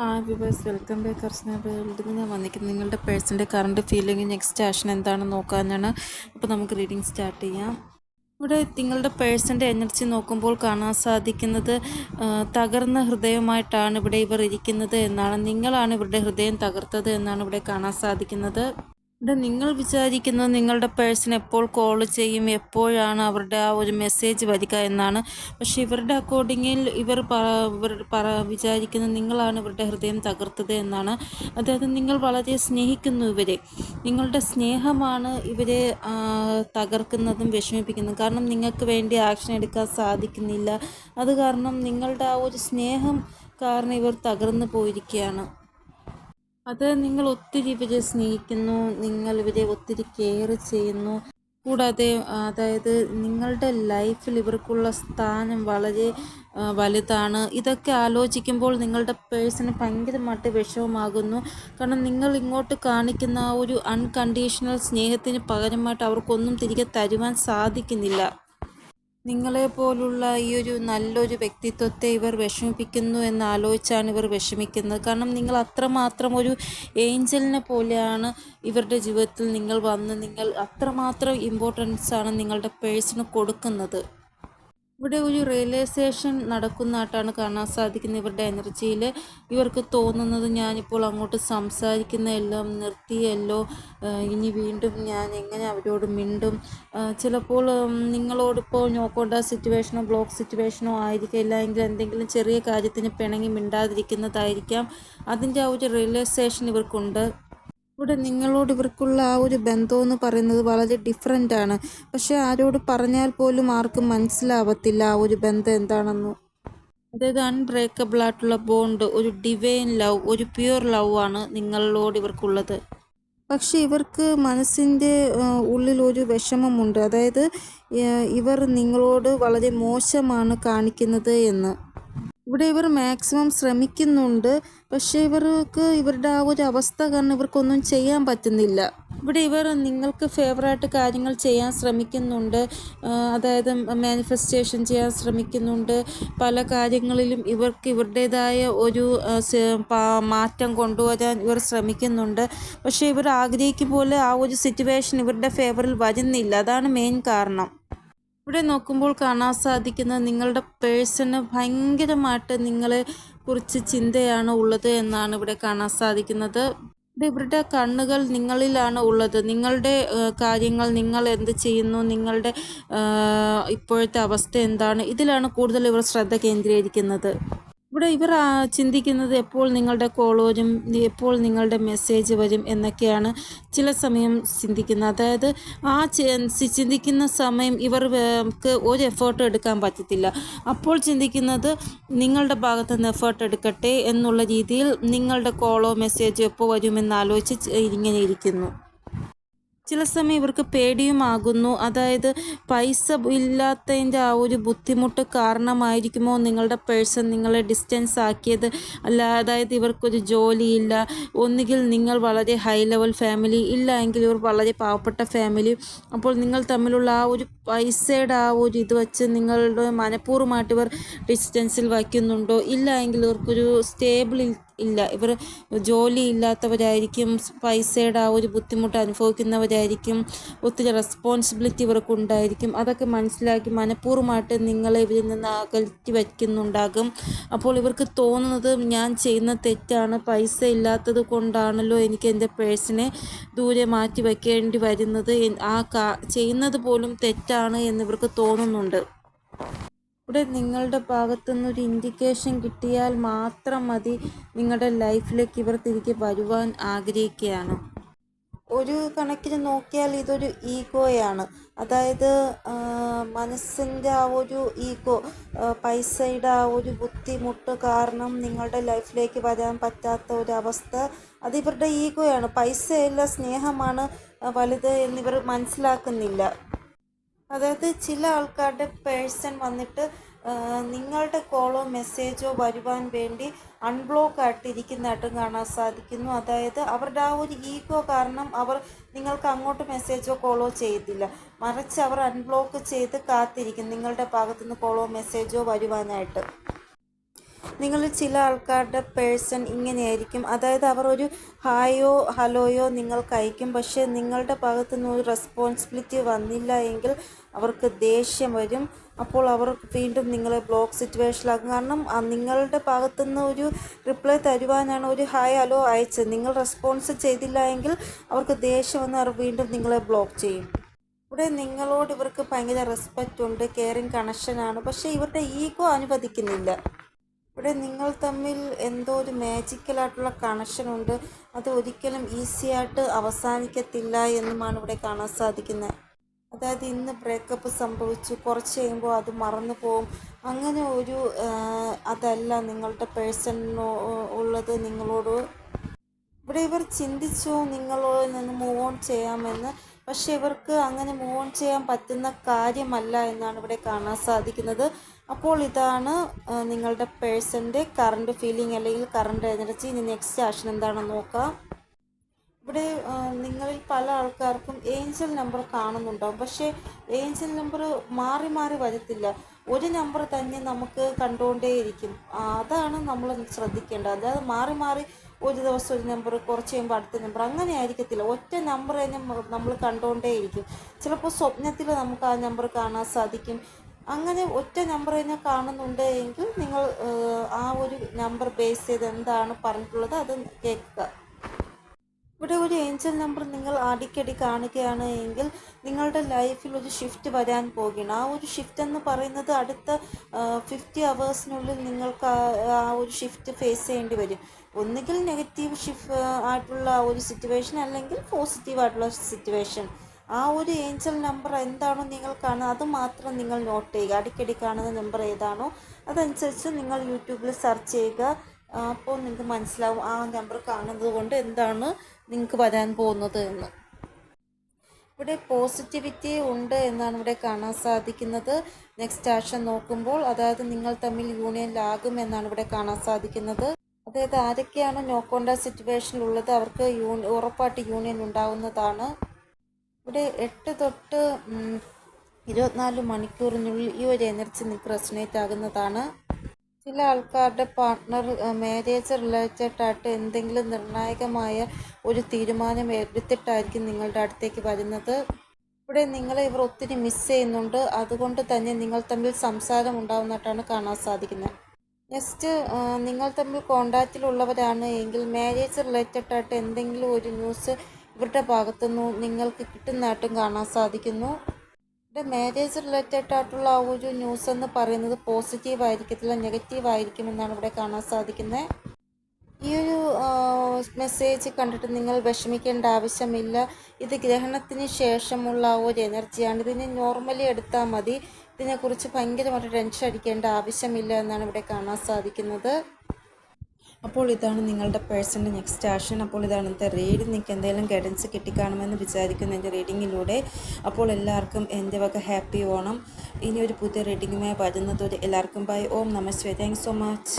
Hi viewers welcome back Archana വേൾഡിൽ ഞാൻ വന്നിരിക്കുന്നത് നിങ്ങളുടെ പേഴ്സന്റെ കറണ്ട് ഫീലിംഗ് നെക്സ്റ്റ് ആക്ഷൻ എന്താണെന്ന് നോക്കാനാണ്. അപ്പോൾ നമുക്ക് റീഡിങ് സ്റ്റാർട്ട് ചെയ്യാം. ഇവിടെ നിങ്ങളുടെ പേഴ്സന്റെ എനർജി നോക്കുമ്പോൾ കാണാൻ സാധിക്കുന്നത് തകർന്ന ഹൃദയമായിട്ടാണ് ഇവിടെ ഇവർ ഇരിക്കുന്നത് എന്നാണ്. നിങ്ങളാണ് ഇവരുടെ ഹൃദയം തകർത്തത് എന്നാണ് ഇവിടെ കാണാൻ സാധിക്കുന്നത്. ഇവിടെ നിങ്ങൾ വിചാരിക്കുന്നത് നിങ്ങളുടെ പേഴ്സൺ എപ്പോൾ കോൾ ചെയ്യും എപ്പോഴാണ് അവരുടെ ആ ഒരു മെസ്സേജ് വരിക എന്നാണ്. പക്ഷേ ഇവരുടെ അക്കോർഡിങ്ങിൽ ഇവർ പറ വിചാരിക്കുന്നത് നിങ്ങളാണ് ഇവരുടെ ഹൃദയം തകർത്തത് എന്നാണ്. അതായത് നിങ്ങൾ വളരെ സ്നേഹിക്കുന്നു ഇവരെ. നിങ്ങളുടെ സ്നേഹമാണ് ഇവരെ തകർക്കുന്നതും വിഷമിപ്പിക്കുന്നതും. കാരണം നിങ്ങൾക്ക് വേണ്ടി ആക്ഷൻ എടുക്കാൻ സാധിക്കുന്നില്ല. അത് കാരണം നിങ്ങളുടെ ആ ഒരു സ്നേഹം കാരണം ഇവർ തകർന്നു പോയിരിക്കുകയാണ്. അത് നിങ്ങൾ ഒത്തിരി ഇവരെ സ്നേഹിക്കുന്നു നിങ്ങൾ ഇവരെ ഒത്തിരി കെയർ ചെയ്യുന്നു. കൂടാതെ അതായത് നിങ്ങളുടെ ലൈഫിൽ ഇവർക്കുള്ള സ്ഥാനം വളരെ വലുതാണ്. ഇതൊക്കെ ആലോചിക്കുമ്പോൾ നിങ്ങളുടെ പേഴ്സണൽ ഭയങ്കരമായിട്ട് വിഷമമാകുന്നു. കാരണം നിങ്ങൾ ഇങ്ങോട്ട് കാണിക്കുന്ന ആ ഒരു അൺകണ്ടീഷണൽ സ്നേഹത്തിന് പകരമായിട്ട് അവർക്കൊന്നും തിരികെ തരുവാൻ സാധിക്കുന്നില്ല. നിങ്ങളെ പോലുള്ള ഈ ഒരു നല്ലൊരു വ്യക്തിത്വത്തെ ഇവർ വിഷമിപ്പിക്കുന്നു എന്ന് ആലോചിച്ചാണ് ഇവർ വിഷമിക്കുന്നത്. കാരണം നിങ്ങൾ അത്രമാത്രം ഒരു ഏഞ്ചലിനെ പോലെയാണ് ഇവരുടെ ജീവിതത്തിൽ നിങ്ങൾ വന്ന് നിങ്ങൾ അത്രമാത്രം ഇമ്പോർട്ടൻസ് ആണ് നിങ്ങളുടെ പേഴ്സണ് കൊടുക്കുന്നത്. ഇവിടെ ഒരു റിയലൈസേഷൻ നടക്കുന്നതായിട്ടാണ് കാണാൻ സാധിക്കുന്നത്. ഇവരുടെ എനർജിയിൽ ഇവർക്ക് തോന്നുന്നത് ഞാനിപ്പോൾ അങ്ങോട്ട് സംസാരിക്കുന്ന എല്ലാം നിർത്തിയല്ലോ. ഇനി വീണ്ടും ഞാൻ എങ്ങനെ അവരോട് മിണ്ടും? ചിലപ്പോൾ നിങ്ങളോടിപ്പോൾ നോക്കേണ്ട സിറ്റുവേഷനോ ബ്ലോക്ക് സിറ്റുവേഷനോ ആയിരിക്കില്ല. എങ്കിൽ എന്തെങ്കിലും ചെറിയ കാര്യത്തിന് പിണങ്ങി മിണ്ടാതിരിക്കുന്നതായിരിക്കാം. അതിന്റെ ആ ഒരു റിയലൈസേഷൻ ഇവർക്കുണ്ട്. ഇവിടെ നിങ്ങളോട് ഇവർക്കുള്ള ആ ഒരു ബന്ധം എന്ന് പറയുന്നത് വളരെ ഡിഫറെന്റ് ആണ്. പക്ഷെ ആരോട് പറഞ്ഞാൽ പോലും ആർക്കും മനസ്സിലാവത്തില്ല ആ ഒരു ബന്ധം എന്താണെന്ന്. അതായത് അൺബ്രേക്കബിൾ ആയിട്ടുള്ള ബോണ്ട് ഒരു ഡിവൈൻ ലവ് ഒരു പ്യുവർ ലവ് ആണ് നിങ്ങളോട് ഇവർക്കുള്ളത്. പക്ഷെ ഇവർക്ക് മനസ്സിന്റെ ഉള്ളിൽ ഒരു വിഷമമുണ്ട്. അതായത് ഇവർ നിങ്ങളോട് വളരെ മോശമാണ് കാണിക്കുന്നത് എന്ന്. ഇവിടെ ഇവർ മാക്സിമം ശ്രമിക്കുന്നുണ്ട്. പക്ഷേ ഇവർക്ക് ഇവരുടെ ആ ഒരു അവസ്ഥ കാരണം ഇവർക്കൊന്നും ചെയ്യാൻ പറ്റുന്നില്ല. ഇവിടെ ഇവർ നിങ്ങൾക്ക് ഫേവറായിട്ട് കാര്യങ്ങൾ ചെയ്യാൻ ശ്രമിക്കുന്നുണ്ട്. അതായത് മാനിഫെസ്റ്റേഷൻ ചെയ്യാൻ ശ്രമിക്കുന്നുണ്ട്. പല കാര്യങ്ങളിലും ഇവർക്ക് ഇവരുടേതായ ഒരു മാറ്റം കൊണ്ടുവരാൻ ഇവർ ശ്രമിക്കുന്നുണ്ട്. പക്ഷേ ഇവർ ആഗ്രഹിക്കും പോലെ ആ ഒരു സിറ്റുവേഷൻ ഇവരുടെ ഫേവറിൽ വരുന്നില്ല. അതാണ് മെയിൻ കാരണം. ഇവിടെ നോക്കുമ്പോൾ കാണാൻ സാധിക്കുന്നത് നിങ്ങളുടെ പേഴ്സണ് ഭയങ്കരമായിട്ട് നിങ്ങളെ കുറിച്ച് ചിന്തയാണ് ഉള്ളത് എന്നാണ് ഇവിടെ കാണാൻ സാധിക്കുന്നത്. ഇവരുടെ കണ്ണുകൾ നിങ്ങളിലാണ് ഉള്ളത്. നിങ്ങളുടെ കാര്യങ്ങൾ നിങ്ങൾ എന്ത് ചെയ്യുന്നു? നിങ്ങളുടെ ഇപ്പോഴത്തെ അവസ്ഥ എന്താണ്? ഇതിലാണ് കൂടുതൽ ഇവർ ശ്രദ്ധ കേന്ദ്രീകരിക്കുന്നത്. ഇവിടെ ഇവർ ചിന്തിക്കുന്നത് എപ്പോൾ നിങ്ങളുടെ കോൾ വരും എപ്പോൾ നിങ്ങളുടെ മെസ്സേജ് വരും എന്നൊക്കെയാണ് ചില സമയം ചിന്തിക്കുന്നത്. അതായത് ആ ചിന്തിക്കുന്ന സമയം ഇവർക്ക് ഒരു എഫേർട്ടും എടുക്കാൻ പറ്റത്തില്ല. അപ്പോൾ ചിന്തിക്കുന്നത് നിങ്ങളുടെ ഭാഗത്ത് നിന്ന് എഫേർട്ട് എടുക്കട്ടെ എന്നുള്ള രീതിയിൽ നിങ്ങളുടെ കോളോ മെസ്സേജോ എപ്പോൾ വരുമെന്ന് ആലോചിച്ച് ഇങ്ങനെ ഇരിക്കുന്നു. ചില സമയം ഇവർക്ക് പേടിയുമാകുന്നു. അതായത് പൈസ ഇല്ലാത്തതിന്റെ ആ ഒരു ബുദ്ധിമുട്ട് കാരണമായിരിക്കുമോ നിങ്ങളുടെ പേഴ്സൺ നിങ്ങളെ ഡിസ്റ്റൻസ് ആക്കിയത്? അല്ല അതായത് ഇവർക്കൊരു ജോലിയില്ല. ഒന്നുകിൽ നിങ്ങൾ വളരെ ഹൈ ലെവൽ ഫാമിലി ഇല്ല എങ്കിൽ ഇവർ വളരെ പാവപ്പെട്ട ഫാമിലി. അപ്പോൾ നിങ്ങൾ തമ്മിലുള്ള ആ ഒരു പൈസയുടെ ആ ഒരു ഇത് വെച്ച് നിങ്ങളുടെ മനഃപൂർവമായിട്ട് ഇവർ ഡിസ്റ്റൻസിൽ വയ്ക്കുന്നുണ്ടോ? ഇല്ല എങ്കിൽ ഇവർക്കൊരു സ്റ്റേബിൾ ഇല്ല. ഇവർ ജോലി ഇല്ലാത്തവരായിരിക്കും പൈസയുടെ ആ ഒരു ബുദ്ധിമുട്ട് അനുഭവിക്കുന്നവരായിരിക്കും ഒത്തിരി റെസ്പോൺസിബിലിറ്റി ഇവർക്കുണ്ടായിരിക്കും. അതൊക്കെ മനസ്സിലാക്കി മനഃപൂർവമായിട്ട് നിങ്ങളെ ഇവരിൽ നിന്ന് അകറ്റി വയ്ക്കുന്നുണ്ടാകും. അപ്പോൾ ഇവർക്ക് തോന്നുന്നത് ഞാൻ ചെയ്യുന്ന തെറ്റാണ് പൈസ ഇല്ലാത്തത് കൊണ്ടാണല്ലോ എനിക്ക് എന്റെ പേഴ്സിനെ ദൂരെ മാറ്റി വയ്ക്കേണ്ടി വരുന്നത്. ആ ചെയ്യുന്നത് പോലും തെറ്റാണ് എന്നിവർക്ക് തോന്നുന്നുണ്ട്. ഇവിടെ നിങ്ങളുടെ ഭാഗത്തുനിന്ന് ഒരു ഇൻഡിക്കേഷൻ കിട്ടിയാൽ മാത്രം മതി നിങ്ങളുടെ ലൈഫിലേക്ക് ഇവർ തിരികെ വരുവാൻ ആഗ്രഹിക്കുകയാണ്. ഒരു കണക്കിന് നോക്കിയാൽ ഇതൊരു ഈഗോയാണ് അതായത് മനസ്സിന്റെ ആ ഒരു ഈഗോ പൈസയുടെ ആ ഒരു ബുദ്ധിമുട്ട് കാരണം നിങ്ങളുടെ ലൈഫിലേക്ക് വരാൻ പറ്റാത്ത ഒരു അവസ്ഥ അത് ഇവരുടെ ഈഗോയാണ് പൈസയല്ല സ്നേഹമാണ് വലുത് എന്നിവർ മനസ്സിലാക്കുന്നില്ല. അതായത് ചില ആൾക്കാരുടെ പേഴ്സൺ വന്നിട്ട് നിങ്ങളുടെ കോളോ മെസ്സേജോ വരുവാൻ വേണ്ടി അൺബ്ലോക്ക് ആയിട്ടിരിക്കുന്നതായിട്ടും കാണാൻ സാധിക്കുന്നു. അതായത് അവരുടെ ആ ഒരു ഈഗോ കാരണം അവർ നിങ്ങൾക്ക് അങ്ങോട്ട് മെസ്സേജോ കോളോ ചെയ്തില്ല. മറിച്ച് അവർ അൺബ്ലോക്ക് ചെയ്ത് കാത്തിരിക്കും നിങ്ങളുടെ ഭാഗത്തുനിന്ന് കോളോ മെസ്സേജോ വരുവാനായിട്ട്. നിങ്ങളിൽ ചില ആൾക്കാരുടെ പേഴ്സൺ ഇങ്ങനെയായിരിക്കും. അതായത് അവർ ഒരു ഹായോ ഹലോയോ നിങ്ങൾക്ക് അയക്കും. പക്ഷേ നിങ്ങളുടെ ഭാഗത്തു നിന്ന് ഒരു റെസ്പോൺസിബിലിറ്റി വന്നില്ല എങ്കിൽ അവർക്ക് ദേഷ്യം വരും. അപ്പോൾ അവർ വീണ്ടും നിങ്ങളെ ബ്ലോക്ക് സിറ്റുവേഷനിലാക്കും കാരണം നിങ്ങളുടെ ഭാഗത്തു നിന്ന് ഒരു റിപ്ലൈ തരുവാനാണ് ഒരു ഹായ് ഹലോ അയച്ചത്. നിങ്ങൾ റെസ്പോൺസ് ചെയ്തില്ല എങ്കിൽ അവർക്ക് ദേഷ്യം വന്ന് അവർ വീണ്ടും നിങ്ങളെ ബ്ലോക്ക് ചെയ്യും. ഇവിടെ നിങ്ങളോട് ഇവർക്ക് ഭയങ്കര റെസ്പെക്റ്റ് ഉണ്ട് കെയറിങ് കണക്ഷനാണ് പക്ഷേ ഇവരുടെ ഈഗോ അനുവദിക്കുന്നില്ല. ഇവിടെ നിങ്ങൾ തമ്മിൽ എന്തോ ഒരു മാജിക്കലായിട്ടുള്ള കണക്ഷൻ ഉണ്ട്. അത് ഒരിക്കലും ഈസി ആയിട്ട് അവസാനിക്കത്തില്ല എന്നുമാണ് ഇവിടെ കാണാൻ സാധിക്കുന്നത്. അതായത് ഇന്ന് ബ്രേക്കപ്പ് സംഭവിച്ചു. കുറച്ച് കഴിയുമ്പോൾ അത് മറന്നു പോകും. അങ്ങനെ ഒരു അതല്ല നിങ്ങളുടെ പേഴ്സണിനോ ഉള്ളത് നിങ്ങളോട്. ഇവിടെ ഇവർ ചിന്തിച്ചു നിങ്ങളോട് നിന്ന് മൂവ് ഓൺ ചെയ്യാമെന്ന്. പക്ഷെ ഇവർക്ക് അങ്ങനെ മൂവ് ഓൺ ചെയ്യാൻ പറ്റുന്ന കാര്യമല്ല എന്നാണ് ഇവിടെ കാണാൻ സാധിക്കുന്നത്. അപ്പോൾ ഇതാണ് നിങ്ങളുടെ പേഴ്സന്റെ കറണ്ട് ഫീലിംഗ് അല്ലെങ്കിൽ കറണ്ട് എനർജി ഇനി നെക്സ്റ്റ് ആക്ഷൻ എന്താണെന്ന് നോക്കാം. ഇവിടെ നിങ്ങളിൽ പല ആൾക്കാർക്കും ഏഞ്ചൽ നമ്പർ കാണുന്നുണ്ടാവും പക്ഷേ ഏഞ്ചൽ നമ്പർ മാറി മാറി വരത്തില്ല. ഒരു നമ്പർ തന്നെ നമുക്ക് കണ്ടുകൊണ്ടേയിരിക്കും. അതാണ് നമ്മൾ ശ്രദ്ധിക്കേണ്ടത്. അതായത് മാറി മാറി ഒരു ദിവസം ഒരു നമ്പർ കുറച്ച് കഴിയുമ്പോൾ അടുത്ത നമ്പർ അങ്ങനെ ആയിരിക്കത്തില്ല. ഒറ്റ നമ്പർ തന്നെ നമ്മൾ കണ്ടുകൊണ്ടേയിരിക്കും. ചിലപ്പോൾ സ്വപ്നത്തിൽ നമുക്ക് ആ നമ്പർ കാണാൻ സാധിക്കും. അങ്ങനെ ഒറ്റ നമ്പർ തന്നെ കാണുന്നുണ്ട് എങ്കിൽ നിങ്ങൾ ആ, ഒരു നമ്പർ ബേസ് ചെയ്ത് എന്താണ് പറഞ്ഞിട്ടുള്ളത് അത് കേൾക്കുക. ഇവിടെ ഒരു ഏഞ്ചൽ നമ്പർ നിങ്ങൾ അടിക്കടി കാണുകയാണ് എങ്കിൽ നിങ്ങളുടെ ലൈഫിൽ ഒരു ഷിഫ്റ്റ് വരാൻ പോകുകയാണ് ആ ഒരു ഷിഫ്റ്റ് എന്ന് പറയുന്നത് അടുത്ത ഫിഫ്റ്റി അവേഴ്സിനുള്ളിൽ നിങ്ങൾക്ക് ആ ഒരു ഷിഫ്റ്റ് ഫേസ് ചെയ്യേണ്ടി വരും. ഒന്നുകിൽ നെഗറ്റീവ് ഷിഫ് ആയിട്ടുള്ള ഒരു സിറ്റുവേഷൻ അല്ലെങ്കിൽ പോസിറ്റീവ് ആയിട്ടുള്ള സിറ്റുവേഷൻ ആ ഒരു ഏഞ്ചൽ നമ്പർ എന്താണോ നിങ്ങൾ കാണുന്നത് അത് മാത്രം നിങ്ങൾ നോട്ട് ചെയ്യുക. അടിക്കടി കാണുന്ന നമ്പർ ഏതാണോ അതനുസരിച്ച് നിങ്ങൾ യൂട്യൂബിൽ സെർച്ച് ചെയ്യുക. അപ്പോൾ നിങ്ങൾക്ക് മനസ്സിലാവും ആ നമ്പർ കാണുന്നത് കൊണ്ട് എന്താണ് നിങ്ങൾക്ക് വരാൻ പോകുന്നത് എന്ന്. ഇവിടെ പോസിറ്റിവിറ്റി ഉണ്ട് എന്നാണ് ഇവിടെ കാണാൻ സാധിക്കുന്നത്. നെക്സ്റ്റ് ആക്ഷൻ നോക്കുമ്പോൾ അതായത് നിങ്ങൾ തമ്മിൽ യൂണിയനിലാകും എന്നാണ് ഇവിടെ കാണാൻ സാധിക്കുന്നത്. അതായത് ആരൊക്കെയാണ് നോക്കേണ്ട സിറ്റുവേഷനിലുള്ളത് അവർക്ക് യൂണി ഉറപ്പായിട്ട് യൂണിയൻ ഉണ്ടാവുന്നതാണ്. ഇവിടെ എട്ട് തൊട്ട് ഇരുപത്തിനാല് മണിക്കൂറിനുള്ളിൽ ഈ ഒരു എനർജി നിങ്ങൾക്ക് റെസിനേറ്റ് ആകുന്നതാണ്. ചില ആൾക്കാരുടെ പാർട്ട്ണർ മാരേജ് റിലേറ്റഡ് ആയിട്ട് എന്തെങ്കിലും നിർണായകമായ ഒരു തീരുമാനം എടുത്തിട്ടായിരിക്കും നിങ്ങളുടെ അടുത്തേക്ക് വരുന്നത്. ഇവിടെ നിങ്ങളെ ഇവർ ഒത്തിരി മിസ് ചെയ്യുന്നുണ്ട്. അതുകൊണ്ട് തന്നെ നിങ്ങൾ തമ്മിൽ സംസാരം ഉണ്ടാവുന്നതായിട്ടാണ് കാണാൻ സാധിക്കുന്നത്. നെക്സ്റ്റ് നിങ്ങൾ തമ്മിൽ കോണ്ടാക്റ്റിലുള്ളവരാണ് എങ്കിൽ മാരേജ് റിലേറ്റഡ് ആയിട്ട് എന്തെങ്കിലും ഒരു ന്യൂസ് ഇവരുടെ ഭാഗത്തുനിന്നും നിങ്ങൾക്ക് കിട്ടുന്നതായിട്ടും കാണാൻ സാധിക്കുന്നു. ഇവിടെ മാരേജ് റിലേറ്റഡ് ആയിട്ടുള്ള ആ ഒരു ന്യൂസ് എന്ന് പറയുന്നത് പോസിറ്റീവ് ആയിരിക്കത്തില്ല നെഗറ്റീവ് ആയിരിക്കും എന്നാണ് ഇവിടെ കാണാൻ സാധിക്കുന്നത്. ഈ ഒരു മെസ്സേജ് കണ്ടിട്ട് നിങ്ങൾ വിഷമിക്കേണ്ട ആവശ്യമില്ല. ഇത് ഗ്രഹണത്തിന് ശേഷമുള്ള ഒരു എനർജിയാണ് ഇതിനെ നോർമലി എടുത്താൽ മതി. ഇതിനെക്കുറിച്ച് ഭയങ്കരമായിട്ട് ടെൻഷൻ അടിക്കേണ്ട ആവശ്യമില്ല എന്നാണ് ഇവിടെ കാണാൻ സാധിക്കുന്നത്. അപ്പോൾ ഇതാണ് നിങ്ങളുടെ പേഴ്സന്റെ നെക്സ്റ്റ് ആക്ഷൻ. അപ്പോൾ ഇതാണ് ഇന്നത്തെ റീഡിങ് നിങ്ങൾക്ക് എന്തെങ്കിലും ഗൈഡൻസ് കിട്ടിക്കാണുമെന്ന് വിചാരിക്കുന്നു എന്റെ റീഡിങ്ങിലൂടെ അപ്പോൾ എല്ലാവർക്കും എന്റെ വക ഹാപ്പി ഓണം. ഇനി ഒരു പുതിയ റീഡിങ്ങുമായി വരുന്നതോടെ എല്ലാവർക്കും ബൈ ഓം നമസ്തേ താങ്ക് സോ മച്ച്